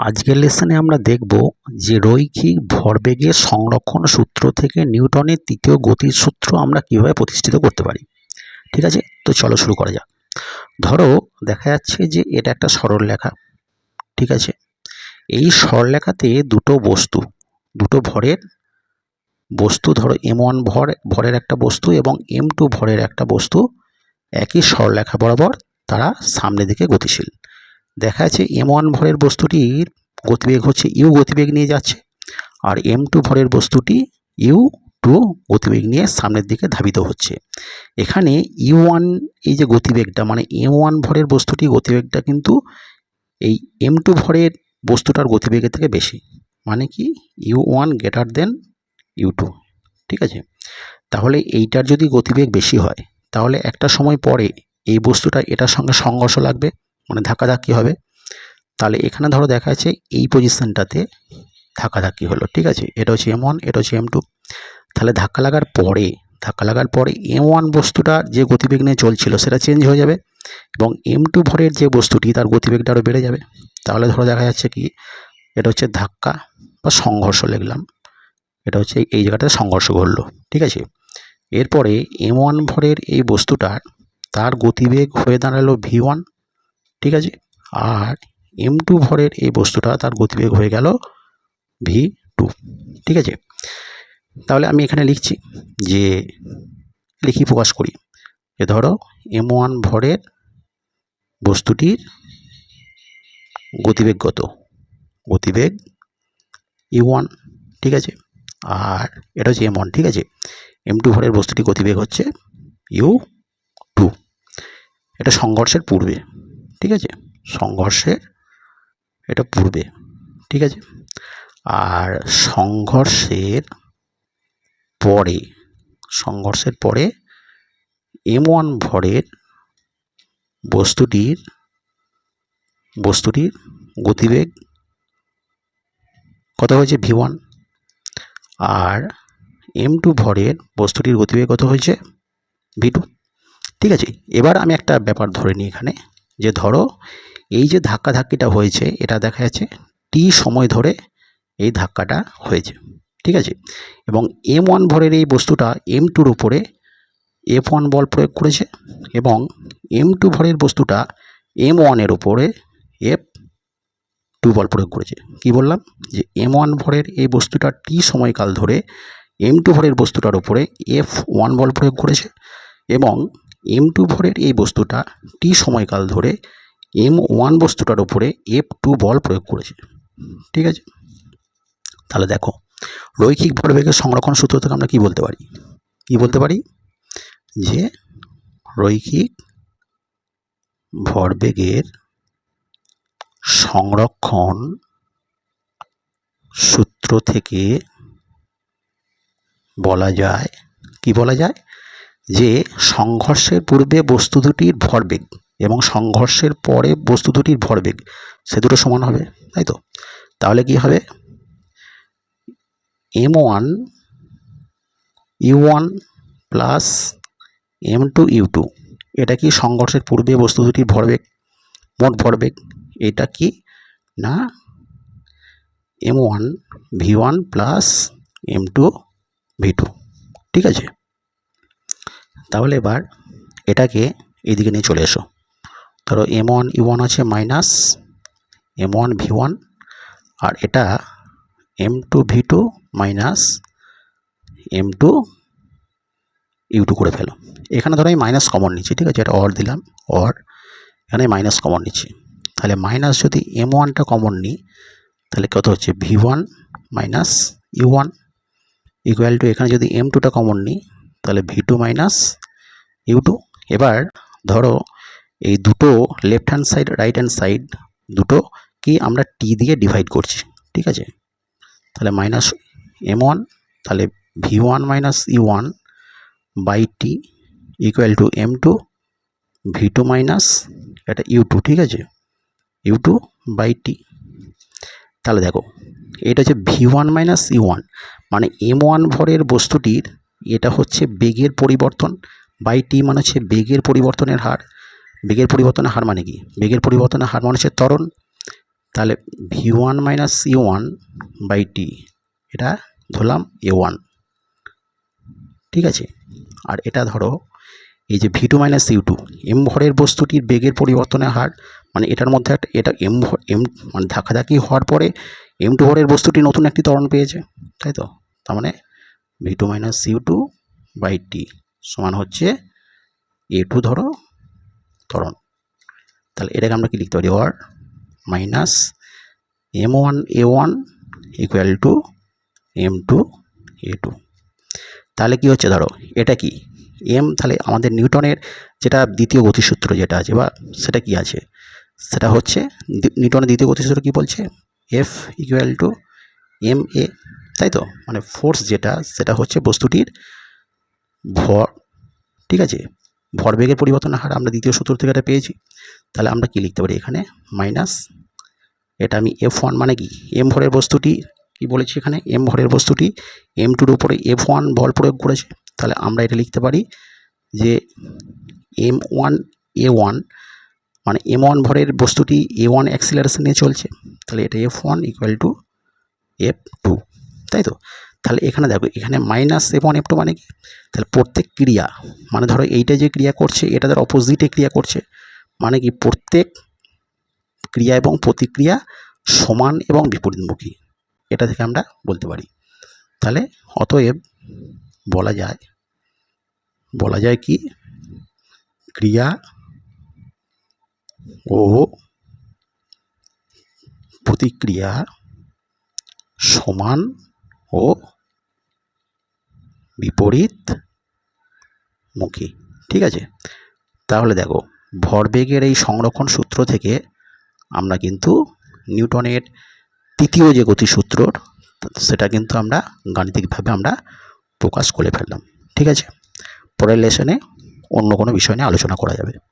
আজকের লেসনে আমরা দেখব যে রৈখিক ভরবেগের সংরক্ষণ সূত্র থেকে নিউটনের তৃতীয় গতির সূত্র আমরা কীভাবে প্রতিষ্ঠিত করতে পারি। ঠিক আছে? তো চলো শুরু করা যাক। ধরো, দেখা যাচ্ছে যে এটা একটা সরলরেখা ঠিক আছে? এই সরলরেখাতে দুটো বস্তু, দুটো ভরের বস্তু, ধরো এম ওয়ান ভর, ভরের একটা বস্তু এবং এম টু ভরের একটা বস্তু একই সরলরেখা বরাবর তারা সামনের দিকে গতিশীল। দেখা যাচ্ছে এম ওয়ান ভরের বস্তুটির গতিবেগ হচ্ছে ইউ গতিবেগ নিয়ে যাচ্ছে আর এম টু ভরের বস্তুটি ইউ টু গতিবেগ নিয়ে সামনের দিকে ধাবিত হচ্ছে। এখানে ইউ ওয়ান এই যে গতিবেগটা মানে এম ওয়ান ভরের বস্তুটি গতিবেগটা কিন্তু এই এম টু ভরের বস্তুটার গতিবেগের থেকে বেশি। মানে কি U one greater than U two ঠিক আছে? তাহলে এইটার যদি গতিবেগ বেশি হয়, তাহলে একটা সময় পরে এই বস্তুটা এটার সঙ্গে সংঘর্ষ লাগবে। মানে ধাক্কাধাক্কি হবে। তাহলে এখানে ধরো দেখা যাচ্ছে এই পজিশনটাতে ধাক্কাধাক্কি হলো, ঠিক আছে? এটা হচ্ছে এম ওয়ান এটা হচ্ছে এম টু তাহলে ধাক্কা লাগার পরে, ধাক্কা লাগার পরে এম ওয়ান বস্তুটা যে গতিবেগ নিয়ে চলছিল সেটা চেঞ্জ হয়ে যাবে এবং এম টু ভরের যে বস্তুটি তার গতিবেগটা আরও বেড়ে যাবে। তাহলে ধরো দেখা যাচ্ছে কি, এটা হচ্ছে ধাক্কা বা সংঘর্ষ লিখলাম। এটা হচ্ছে এই জায়গাটাতে সংঘর্ষ ঘটলো, ঠিক আছে? এরপরে এম ওয়ান ভরের এই বস্তুটার তার গতিবেগ হয়ে দাঁড়াল ভি ওয়ান ঠিক আছে? আর এম টু ভরের এই বস্তুটা তার গতিবেগ হয়ে গেল ভি টু ঠিক আছে? তাহলে আমি এখানে লিখছি যে, লিখি প্রকাশ করি। যে ধরো এম ওয়ান ভরের বস্তুটির গতিবেগ কত গতিবেগ ইউ ওয়ান ঠিক আছে? আর এটা হচ্ছে এম ওয়ান ঠিক আছে? এম টু ভরের বস্তুটি গতিবেগ হচ্ছে ইউ টু এটা সংঘর্ষের পূর্বে। ঠিক আছে? সংঘর্ষের এটা পূর্বে, ঠিক আছে? আর সংঘর্ষের পরে সংঘর্ষের পরে এম ওয়ান ভরের বস্তুটির বস্তুটির গতিবেগ কত হয়েছে ভি ওয়ান আর এম টু ভরের বস্তুটির গতিবেগ কত হয়েছে ভি টু ঠিক আছে? এবার আমি একটা ব্যাপার ধরে নিই এখানে। যে ধরো, এই যে ধাক্কা ধাক্কিটা হয়েছে, এটা দেখা যাচ্ছে টি সময় ধরে এই ধাক্কাটা হয়েছে, ঠিক আছে? এবং এম ওয়ান ভরের এই বস্তুটা এম টুর উপরে এফ ওয়ান বল প্রয়োগ করেছে এবং এম টু ভরের বস্তুটা এম ওয়ানের উপরে এফ টু বল প্রয়োগ করেছে। কি বললাম? যে এম ওয়ান ভরের এই বস্তুটা টি সময়কাল ধরে এম টু ভরের বস্তুটার উপরে এফ ওয়ান বল প্রয়োগ করেছে এবং এম টু ভরের এই বস্তুটা টি সময়কাল ধরে এম ওয়ান বস্তুটার উপরে এফ টু বল প্রয়োগ করেছে। ঠিক আছে? তাহলে দেখো, রৈখিক ভরবেগের সংরক্ষণ সূত্র থেকে আমরা কি বলতে পারি? কি বলতে পারি? যে রৈখিক ভরবেগের সংরক্ষণ সূত্র থেকে বলা যায়, কি বলা যায়? যে সংঘর্ষের পূর্বে বস্তু দুটির ভরবেগ এবং সংঘর্ষের পরে বস্তু দুটির ভরবেগ সে দুটো সমান হবে, তাই তো? তাহলে কি হবে? M one U one plus M two U two এটা কি সংঘর্ষের পূর্বে বস্তু দুটির ভরবেগ মোট ভরবেগ এটা কি না? M one V one plus M two V two ঠিক আছে? তাহলে এবার এটাকে এদিকে নিয়ে চলে এসো। ধরো এম ওয়ান ইউ ওয়ান আছে minus M one V one আর এটা M two V two minus M two U two করে ফেলো। এখানে ধরো আমি মাইনাস কমন নিচ্ছি, ঠিক আছে? এটা অর দিলাম অর এখানে মাইনাস কমন নিচ্ছি। তাহলে মাইনাস যদি এম ওয়ানটা কমন নিই, তাহলে কত হচ্ছে? V one minus U one equal to এখানে যদি এম টুটা কমন নিই, তাহলে V two minus U two এবার ধরো এই দুটো left hand side right hand side দুটো কি আমরা টি দিয়ে ডিভাইড করছি, ঠিক আছে? তাহলে মাইনাস এম ওয়ান তাহলে V one minus U one by T equal to M two V two minus এটা ইউ টু ঠিক আছে? ইউ টু বাই টি তাহলে দেখো, এটা হচ্ছে V one minus U one মানে এম ওয়ান ভরের বস্তুটির এটা হচ্ছে বেগের পরিবর্তন বাই টি মানে হচ্ছে বেগের পরিবর্তনের হার। বেগের পরিবর্তনের হার মানে কি? বেগের পরিবর্তনের হার মানে হচ্ছে ত্বরণ। তাহলে V one minus C one by T এটা ধরলাম এ ওয়ান ঠিক আছে? আর এটা ধরো এই যে V two minus U two M ভরের বস্তুটির বেগের পরিবর্তনের হার মানে এটার মধ্যে একটা, এটা এম এম মানে ধাক্কাধাক্কি হওয়ার পরে এম টু ভরের বস্তুটি নতুন একটি ত্বরণ পেয়েছে। তাই তো? তার মানে V two minus U two by T সমান হচ্ছে এ টু ধরো ত্বরণ তাহলে এটাকে আমরা কি লিখতে পারি? Or minus M one A one equal to M two A two তাহলে কি হচ্ছে ধরো? এটা কি? এম তাহলে আমাদের নিউটনের যেটা দ্বিতীয় গতিসূত্র যেটা আছে বা সেটা কি আছে? সেটা হচ্ছে নিউটনের দ্বিতীয় গতিসূত্র কি বলছে? F equal to M A তাই তো? মানে ফোর্স যেটা, সেটা হচ্ছে বস্তুটির ভর, ঠিক আছে? ভরবেগের পরিবর্তনের হার আমরা দ্বিতীয় সূত্র থেকে এটা পেয়েছি। তাহলে আমরা কি লিখতে পারি এখানে? মাইনাস, এটা আমি এফ ওয়ান মানে কি? এম ভরের বস্তুটি, কি বলেছি এখানে? এম ভরের বস্তুটি এম টুর উপরে এফ ওয়ান বল প্রয়োগ করেছে। তাহলে আমরা এটা লিখতে পারি যে এম ওয়ান এ ওয়ান মানে এম ওয়ান ভরের বস্তুটি এ ওয়ান অ্যাক্সিলারেশন নিয়ে চলছে। তাহলে এটা F one equal to F two তাই তো? তাহলে এখানে দেখো, এখানে minus F one F two মানে কি? তাহলে প্রত্যেক ক্রিয়া মানে ধরো এইটা যে ক্রিয়া করছে, এটা তার অপোজিটে ক্রিয়া করছে। মানে কি? প্রত্যেক ক্রিয়া এবং প্রতিক্রিয়া সমান এবং বিপরীতমুখী। এটা থেকে আমরা বলতে পারি। তাহলে অতএব বলা যায় বলা যায় কি? ক্রিয়া ও প্রতিক্রিয়া সমান ও বিপরীত মুখী। ঠিক আছে? তাহলে দেখো, ভরবেগের এই সংরক্ষণ সূত্র থেকে আমরা কিন্তু নিউটনের তৃতীয় যে গতিসূত্রর, সেটা কিন্তু আমরা গাণিতিকভাবে আমরা প্রকাশ করে ফেললাম। ঠিক আছে? পরের লেসনে অন্য কোনো বিষয় নিয়ে আলোচনা করা যাবে।